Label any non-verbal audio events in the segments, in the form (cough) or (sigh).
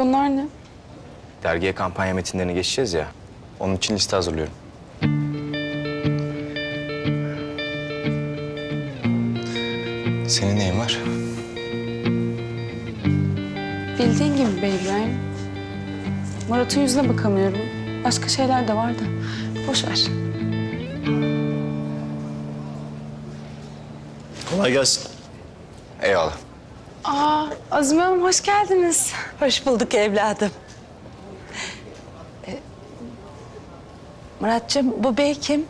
Bunlar ne? Dergiye kampanya metinlerini geçeceğiz ya. Onun için liste hazırlıyorum. Senin neyin var? Bildiğin gibi be İbrahim. Murat'ın yüzüne bakamıyorum. Başka şeyler de var da. Boş ver. Kolay gelsin. Eyvallah. Aa, Azime Hanım hoş geldiniz. Hoş bulduk evladım. Ee, Muratcığım bu bey kim?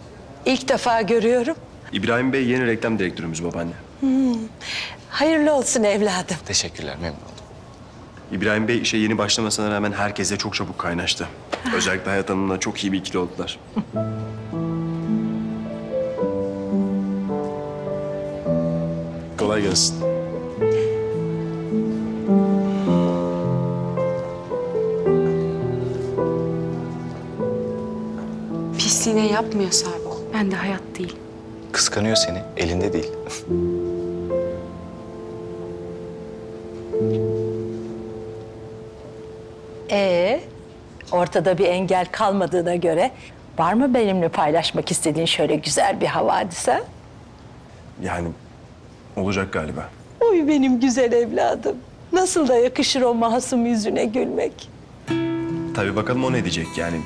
İlk defa görüyorum. İbrahim Bey yeni reklam direktörümüz babaanne. Hayırlı olsun evladım. Teşekkürler, memnun oldum. İbrahim Bey işe yeni başlamasına rağmen herkese çok çabuk kaynaştı. Özellikle Hayat Hanım'la çok iyi bir ikili oldular. (laughs) Kolay gelsin. Pisliğine yapmıyorsa abi. Ben de hayat değil. Kıskanıyor seni, elinde değil. (laughs) Ee, ortada bir engel kalmadığına göre var mı benimle paylaşmak istediğin şöyle güzel bir havadise? Yani olacak galiba. Oy benim güzel evladım. Nasıl da yakışır o masum yüzüne gülmek. Tabii bakalım o ne diyecek yani.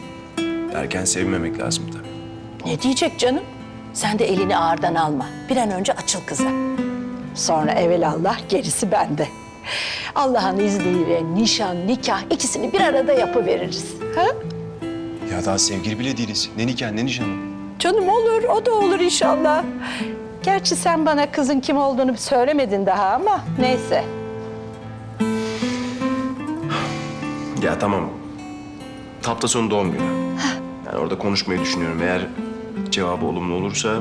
Erken sevmemek lazım tabii. Ne diyecek canım? Sen de elini ağırdan alma. Bir an önce açıl kıza. Sonra evelallah gerisi bende. Allah'ın izniyle nişan, nikah ikisini bir arada yapıveririz. Ha? Ya daha sevgili bile değiliz. Ne nikah ne nişanı. Canım olur, o da olur inşallah. Gerçi sen bana kızın kim olduğunu söylemedin daha ama neyse. Ya tamam. Hafta sonu doğum günü. Yani orada konuşmayı düşünüyorum. Eğer cevabı olumlu olursa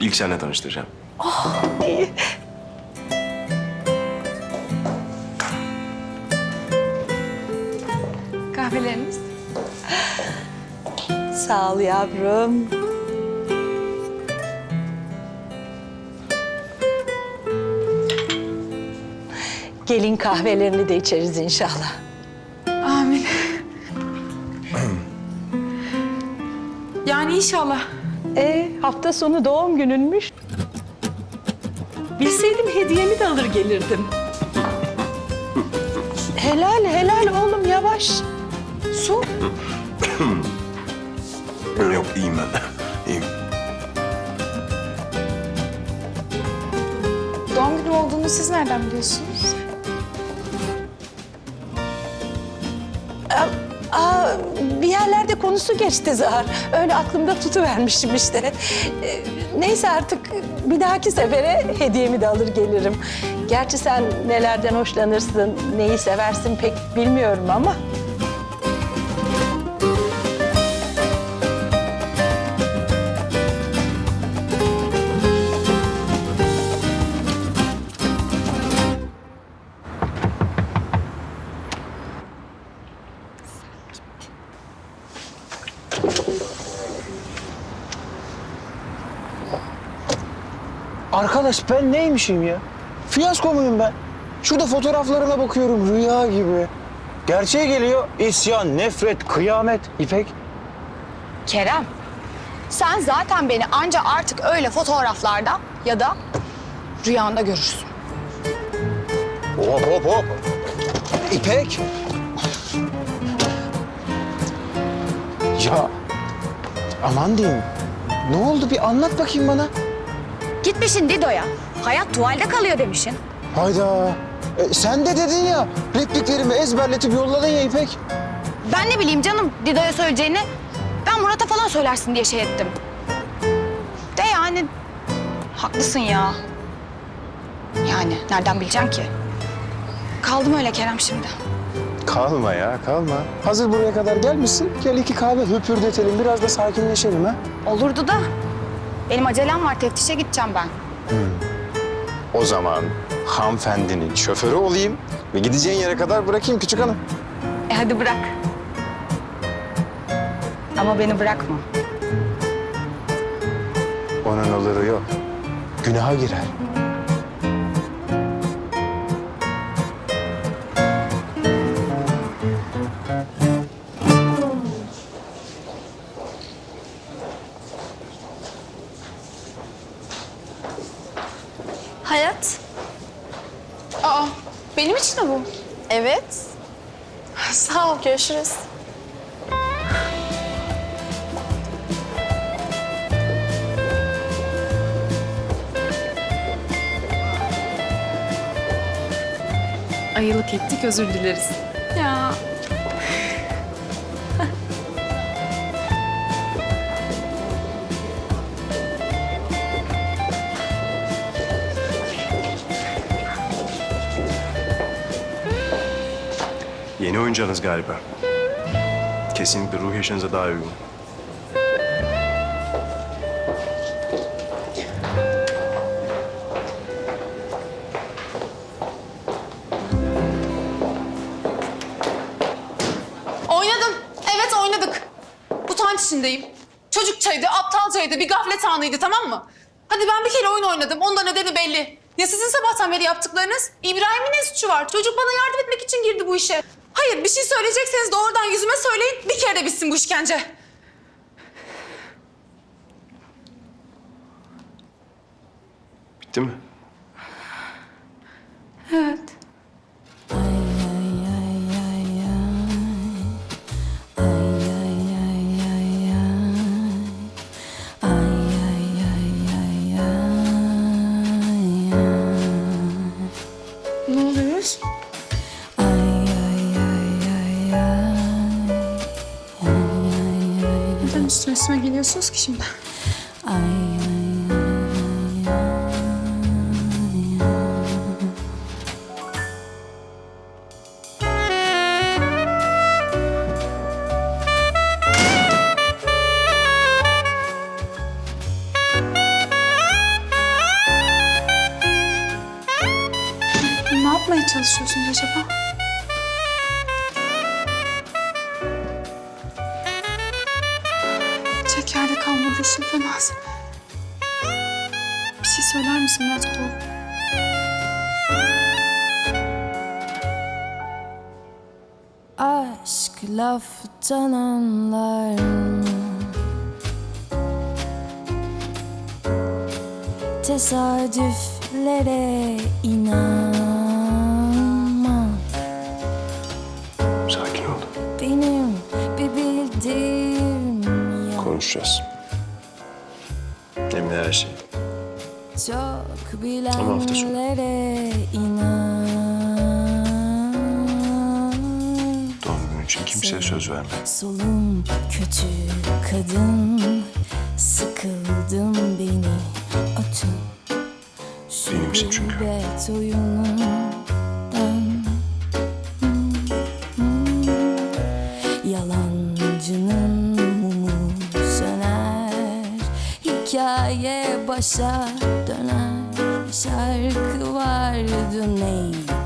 ilk seninle tanıştıracağım. İyi. Kahveleriniz? Sağ ol yavrum. Gelin kahvelerini de içeriz inşallah. İnşallah. Ee, hafta sonu doğum gününmüş. Bilseydim hediyemi de alır gelirdim. helal helal oğlum yavaş. Su. Yok iyiyim ben. İyiyim. Doğum günü olduğunu siz nereden biliyorsunuz? Yerlerde konusu geçti Zahar. Öyle aklımda tutuvermişim işte. Ee, neyse artık bir dahaki sefere hediyemi de alır gelirim. Gerçi sen nelerden hoşlanırsın, neyi seversin pek bilmiyorum ama. Arkadaş ben neymişim ya? Fiyasko muyum ben? Şurada fotoğraflarına bakıyorum rüya gibi. Gerçeğe geliyor isyan, nefret, kıyamet. İpek. Kerem, sen zaten beni anca artık öyle fotoğraflarda ya da rüyanda görürsün. Hop hop hop. İpek. Ya aman diyeyim. Ne oldu bir anlat bakayım bana. Gitmişin Dido'ya. Hayat tuvalde kalıyor demişin. Hayda. E, sen de dedin ya repliklerimi ezberletip yolladın ya İpek. Ben ne bileyim canım Dido'ya söyleyeceğini. Ben Murat'a falan söylersin diye şey ettim. De yani haklısın ya. Yani nereden bileceksin ki? Kaldım öyle Kerem şimdi. Kalma ya kalma. Hazır buraya kadar gelmişsin. Gel iki kahve höpürdetelim biraz da sakinleşelim ha. Olurdu da benim acelem var teftişe gideceğim ben. O zaman hanımefendinin şoförü olayım ve gideceğin yere kadar bırakayım küçük hanım. E hadi bırak. Ama beni bırakma. Onun oluru yok. Günaha girer. Aa, benim için de bu. Evet. Sağ ol, görüşürüz. Ayılık ettik, özür dileriz. Ya. Yeni oyuncağınız galiba. Kesinlikle ruh yaşınıza daha uygun. Oynadım. Evet oynadık. Utanç içindeyim. Çocukçaydı, aptalcaydı, bir gaflet anıydı tamam mı? Hadi ben bir kere oyun oynadım. Onda nedeni belli. Ya sizin sabahtan beri yaptıklarınız? İbrahim'in ne suçu var? Çocuk bana yardım etmek için girdi bu işe. Hayır bir şey söyleyecekseniz doğrudan yüzüme söyleyin. Bir kere de bitsin bu işkence. Bitti mi? Evet. Neden üstüme üstüme geliyorsunuz ki şimdi? Ne Şekerde kalmadı işin fenası. Bir şey söyler misin Murat Kulu? Aşk laftan anlar? Tesadüflere inanma Konuşacağız. Hem de her şey. Çok Ama hafta sonu. bilenlere inan Doğum günü için kimseye söz verme. Solum kötü kadın Sıkıldım beni atın Benimsin çünkü. Şurbet oyunundan başa döner Şarkı vardı neydi